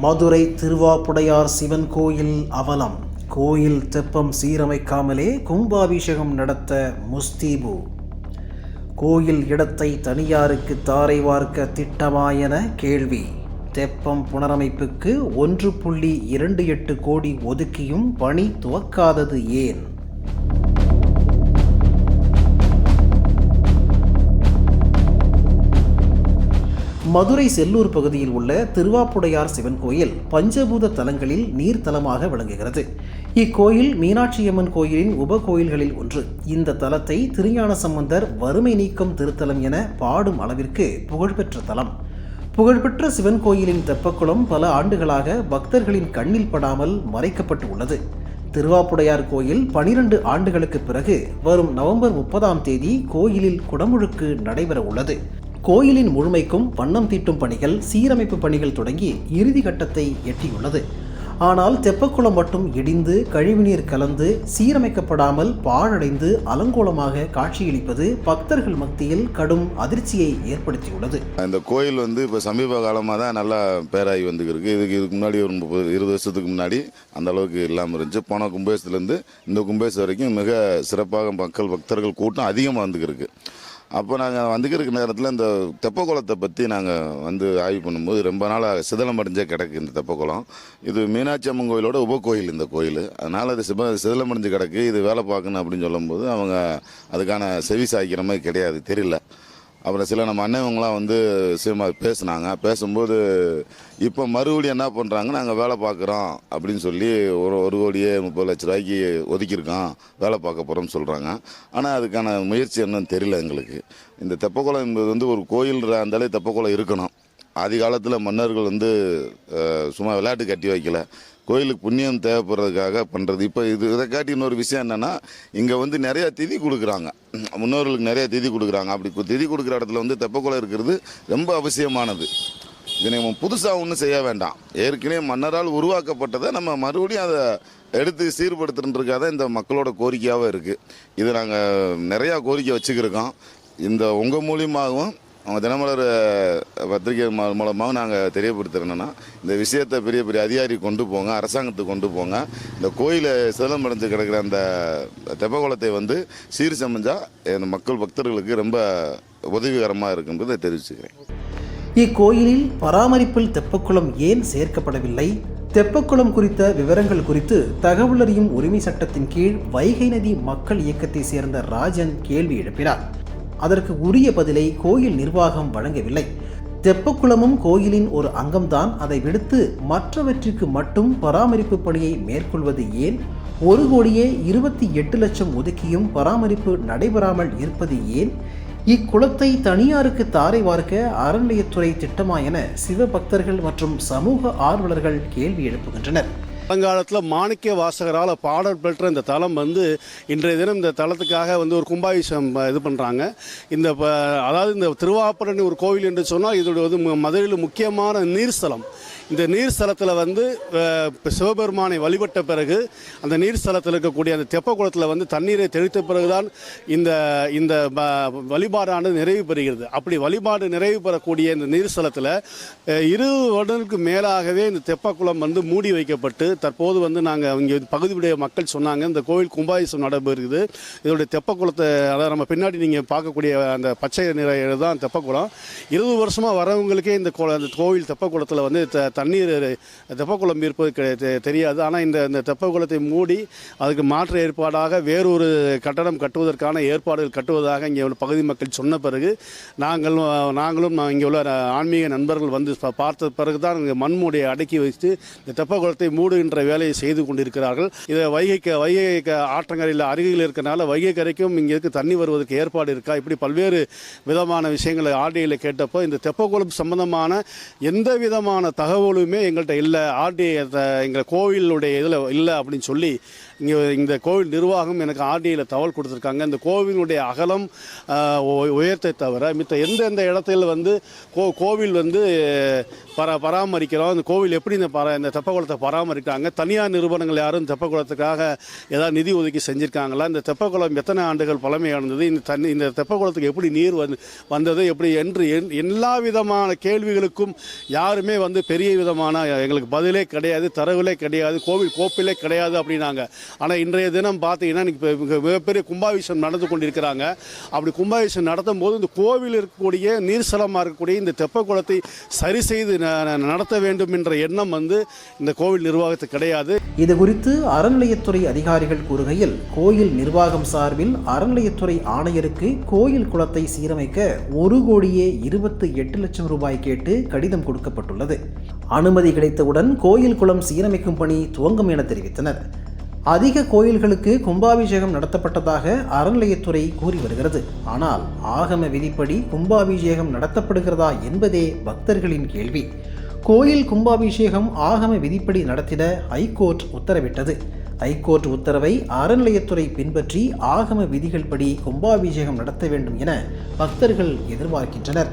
மதுரை திருவாப்புடையார் சிவன் கோயில் அவலம். கோயில் தெப்பம் சீரமைக்காமலே கும்பாபிஷேகம் நடத்த முஸ்தீபு. கோயில் இடத்தை தனியாருக்கு தாரை வார்க்க திட்டமா என கேள்வி. தெப்பம் புனரமைப்புக்கு ஒன்று புள்ளி இரண்டு எட்டு கோடி ஒதுக்கியும் பணி துவக்காதது ஏன்? மதுரை செல்லூர் பகுதியில் உள்ள திருவாப்புடையார் சிவன் கோயில் பஞ்சபூத தலங்களில் நீர்த்தலமாக விளங்குகிறது. இக்கோயில் மீனாட்சியம்மன் கோயிலின் உப கோயில்களில் ஒன்று. இந்த தலத்தை திருஞான சம்பந்தர் வறுமை நீக்கம் திருத்தலம் என பாடும் அளவிற்கு புகழ்பெற்ற தலம். புகழ்பெற்ற சிவன் கோயிலின் தெப்பக்குளம் பல ஆண்டுகளாக பக்தர்களின் கண்ணில் படாமல் மறைக்கப்பட்டு உள்ளது. திருவாப்புடையார் கோயில் பனிரெண்டு ஆண்டுகளுக்கு பிறகு வரும் நவம்பர் முப்பதாம் தேதி கோயிலில் குடமுழுக்கு நடைபெற உள்ளது. கோயிலின் முழுமைக்கும் வண்ணம் தீட்டும் பணிகள் சீரமைப்பு பணிகள் தொடங்கி இறுதி கட்டத்தை எட்டியுள்ளது. ஆனால் தெப்பக்குளம் மட்டும் இடிந்து கழிவுநீர் கலந்து சீரமைக்கப்படாமல் பாழடைந்து அலங்கோலமாக காட்சியளிப்பது பக்தர்கள் மத்தியில் கடும் அதிர்ச்சியை ஏற்படுத்தியுள்ளது. இந்த கோயில் வந்து இப்போ சமீப காலமாக தான் நல்லா பேராகி வந்துருக்கு இதுக்கு இதுக்கு முன்னாடி ஒரு முப்பது இருபது வருஷத்துக்கு முன்னாடி அந்த அளவுக்கு இல்லாமல் இருந்துச்சு. போன கும்பேசத்துலேருந்து இந்த கும்பேசம் வரைக்கும் மிக சிறப்பாக மக்கள் பக்தர்கள் கூட்டம் அதிகமாக வந்துருக்கு அப்போ நாங்கள் வந்துக்கிற நேரத்தில் இந்த தெப்பக்குளத்தை பற்றி நாங்கள் வந்து ஆய்வு பண்ணும்போது ரொம்ப நாளாக சிதலம் அடைஞ்சே கிடக்கு இந்த தெப்பக்குளம். இது மீனாட்சி அம்மன் கோயிலோட உபக்கோயில் இந்த கோயில். அதனால் அது சிப சிதலம் அடைஞ்சு கிடக்கு இது வேலை பார்க்கணும் அப்படின்னு சொல்லும்போது அவங்க அதுக்கான செவி சாய்க்கிற மாதிரி கிடையாது தெரியல. அப்புறம் சில நம்ம அண்ணவங்களாம் வந்து சினிமா பேசுனாங்க. பேசும்போது இப்போ மறுபடியும் என்ன பண்ணுறாங்க நாங்கள் வேலை பார்க்குறோம் அப்படின்னு சொல்லி ஒரு ஒரு கோடியே முப்பது லட்ச ரூபாய்க்கு ஒதுக்கியிருக்கோம். வேலை பார்க்க போகிறோம்னு சொல்கிறாங்க ஆனால் அதுக்கான முயற்சி என்னன்னு தெரியல எங்களுக்கு. இந்த தெப்பக்குளம் என்பது வந்து ஒரு கோயில் இருந்தாலே தெப்பக்குளம் இருக்கணும். ஆதி காலத்தில் மன்னர்கள் வந்து சும்மா விளையாட்டு கட்டி வைக்கல. கோயிலுக்கு புண்ணியம் தேவைப்படுறதுக்காக பண்ணுறது இப்போ இது இதை காட்டி இன்னொரு விஷயம் என்னென்னா இங்கே வந்து நிறையா திதி கொடுக்குறாங்க. முன்னோர்களுக்கு நிறைய திதி கொடுக்குறாங்க. அப்படி கு- திதி கொடுக்குற இடத்துல வந்து தெப்பக்குளம் இருக்கிறது ரொம்ப அவசியமானது. இதனை நம்ம புதுசாக ஒன்றும் செய்ய வேண்டாம். ஏற்கனவே மன்னரால் உருவாக்கப்பட்டதை நம்ம மறுபடியும் அதை எடுத்து சீர்படுத்துறதுக்காக இந்த மக்களோட கோரிக்கையாகவும் இருக்குது இது நாங்கள் நிறையா கோரிக்கை வச்சுக்கிருக்கோம். இந்த உங்கள் மூலியமாகவும் அவங்க தினமலர் பத்திரிகை மூலமாக நாங்கள் தெரியப்படுத்துகிறோன்னா இந்த விஷயத்தை பெரிய பெரிய அதிகாரி கொண்டு போங்க அரசாங்கத்துக்கு கொண்டு போங்க. இந்த கோயிலை சிதலம் அடைஞ்சு கிடக்கிற அந்த தெப்பகுளத்தை வந்து சீர் சமைஞ்சா இந்த மக்கள் பக்தர்களுக்கு ரொம்ப உதவிகரமாக இருக்குன்றதை தெரிவிச்சுக்கிறேன். இக்கோயிலில் பராமரிப்பில் தெப்பக்குளம் ஏன் சேர்க்கப்படவில்லை? தெப்பக்குளம் குறித்த விவரங்கள் குறித்து தகவல் அறியும் உரிமை சட்டத்தின் கீழ் வைகை நதி மக்கள் இயக்கத்தை சேர்ந்த ராஜன் கேள்வி எழுப்பினார். அதற்கு உரிய பதிலை கோயில் நிர்வாகம் வழங்கவில்லை. தெப்பக்குளமும் கோயிலின் ஒரு அங்கம்தான் அதை விடுத்து மற்றவற்றிற்கு மட்டும் பராமரிப்பு பணியை மேற்கொள்வது ஏன்? ஒரு கோடியே இருபத்தி எட்டு லட்சம் ஒதுக்கியும் பராமரிப்பு நடைபெறாமல் இருப்பது ஏன்? இக்குளத்தை தனியாருக்கு தாரை வார்க்க அறநிலையத்துறை திட்டமா என சிவபக்தர்கள் மற்றும் சமூக ஆர்வலர்கள் கேள்வி எழுப்புகின்றனர். பழங்காலத்தில் மாணிக்க வாசகரால் பாடல் பெற்ற இந்த தலம் வந்து இன்றைய தினம் இந்த தலத்துக்காக வந்து ஒரு கும்பாபிஷேகம் இது பண்ணுறாங்க இந்த ப- அதாவது இந்த திருவாப்பரணி ஒரு கோவில் என்று சொன்னால் இதோட வந்து மதுரையில் முக்கியமான நீர்ஸ்தலம். இந்த நீர்ஸ்தலத்தில் வந்து சிவபெருமானை வழிபட்ட பிறகு அந்த நீர்ஸ்தலத்தில் இருக்கக்கூடிய அந்த தெப்ப குளத்தில் வந்து தண்ணீரை தெளித்த பிறகுதான் இந்த இந்த வழிபாடானது நிறைவு பெறுகிறது. அப்படி வழிபாடு நிறைவு பெறக்கூடிய இந்த நீர்ஸ்தலத்தில் இரு இருபது வருடங்களுக்கு மேலாகவே இந்த தெப்பக்குளம் வந்து மூடி வைக்கப்பட்டு தற்போது வந்து நாங்கள் இங்கே பகுதியுடைய மக்கள் சொன்னாங்க இந்த கோவில் கும்பாபிஷேகம் நடைபெறுகிறது. இதோடைய தெப்பக்குளத்தை அதாவது நம்ம பின்னாடி நீங்கள் பார்க்கக்கூடிய அந்த பச்சை நிற தான் தெப்பக்குளம். இருபது வருஷமாக வரவங்களுக்கே இந்த கோ- அந்த கோவில் தெப்பக்குளத்தில் வந்து த- தண்ணீர் தெப்பக்குளம் இருப்பது தெ- தெரியாது. ஆனால் இந்த இந்த தெப்பக்குளத்தை மூடி அதுக்கு மாற்று ஏற்பாடாக வேறொரு கட்டடம் கட்டுவதற்கான ஏற்பாடுகள் கட்டுவதாக இங்கே உள்ள பகுதி மக்கள் சொன்ன பிறகு நாங்கள் நாங்களும் நான் இங்கே உள்ள ஆன்மீக நண்பர்கள் வந்து பார்த்த பிறகு தான் இங்கே மண்மூடியை அடக்கி வைத்து இந்த தெப்பக்குளத்தை என்ற வேலையை செய்து கொண்டிருக்கிறார்கள். இதை வைகைக்கு வைகை ஆற்றங்கரையில் அருகில் இருக்கனால வைகை கரைக்கும் இங்கே தண்ணி வருவதற்கு ஏற்பாடு இருக்கா? இப்படி பல்வேறு விதமான விஷயங்களை ஆர்டிஐயில் கேட்டப்போ இந்த தெப்பக்குளம் சம்பந்தமான எந்த விதமான தகவலுமே எங்கள்கிட்ட இல்லை. ஆர்டிஐ எங்கள் கோவிலுடைய இதில் இல்லை அப்படின்னு சொல்லி இங்கே இந்த கோவில் நிர்வாகம் எனக்கு ஆர்டியில் தகவல் கொடுத்துருக்காங்க. இந்த கோவிலுடைய அகலம் உயர்த்தை உ- தவிர மித்த எந்தெந்த இடத்துல வந்து கோ கோவில் வந்து பரா பராமரிக்கிறோம் அந்த கோவில் எப்படி இந்த பரா இந்த தெப்பக்குளத்தை பராமரிக்கிறாங்க தனியார் நிறுவனங்கள் யாரும் தெப்பக்குளத்துக்காக ஏதாவது நிதி ஒதுக்கி செஞ்சுருக்காங்களா இந்த தெப்பக்குளம் எத்தனை ஆண்டுகள் பழமையானது இந்த தண்ணி இந்த தெப்பகுளத்துக்கு எப்படி நீர் வந்து வந்தது எப்படி என்று என்- எல்லா விதமான கேள்விகளுக்கும் யாருமே வந்து பெரிய விதமான எங்களுக்கு பதிலே கிடையாது தரவுலே கிடையாது கோவில் கோப்பிலே கிடையாது அப்படின்னாங்க. ஆனால் இன்றைய தினம் பார்த்தீங்கன்னா இன்னைக்கு இப்ப மிகப்பெரிய கும்பாபிஷேகம் நடந்து கொண்டிருக்கிறாங்க. அப்படி கும்பாபிஷேகம் நடத்தும் போது இந்த கோவில் இருக்கக்கூடிய நீர்சலமாக இருக்கக்கூடிய இந்த தெப்பக்குளத்தை சரி செய்து ந- ந- நடத்த வேண்டும் என்ற எண்ணம் வந்து இந்த கோவில் நிர்வாகத்துக்கு கிடையாது. இது குறித்து அறநிலையத்துறை அதிகாரிகள் கூறுகையில் கோயில் நிர்வாகம் சார்பில் அறநிலையத்துறை ஆணையருக்கு கோயில் குளத்தை சீரமைக்க ஒரு கோடியே இருபத்து எட்டு லட்சம் ரூபாய் கேட்டு கடிதம் கொடுக்கப்பட்டுள்ளது. அனுமதி கிடைத்தவுடன் கோயில் குளம் சீரமைக்கும் பணி துவங்கும் என தெரிவித்தனர். அதிக கோயில்களுக்கு கும்பாபிஷேகம் நடத்தப்பட்டதாக அறநிலையத்துறை கூறி வருகிறது. ஆனால் ஆகம விதிப்படி கும்பாபிஷேகம் நடத்தப்படுகிறதா என்பதே பக்தர்களின் கேள்வி. கோயில் கும்பாபிஷேகம் ஆகம விதிப்படி நடத்திட ஹைகோர்ட் உத்தரவிட்டது. ஹைகோர்ட் உத்தரவை அறநிலையத்துறை பின்பற்றி ஆகம விதிகள் படி கும்பாபிஷேகம் நடத்த வேண்டும் என பக்தர்கள் எதிர்பார்க்கின்றனர்.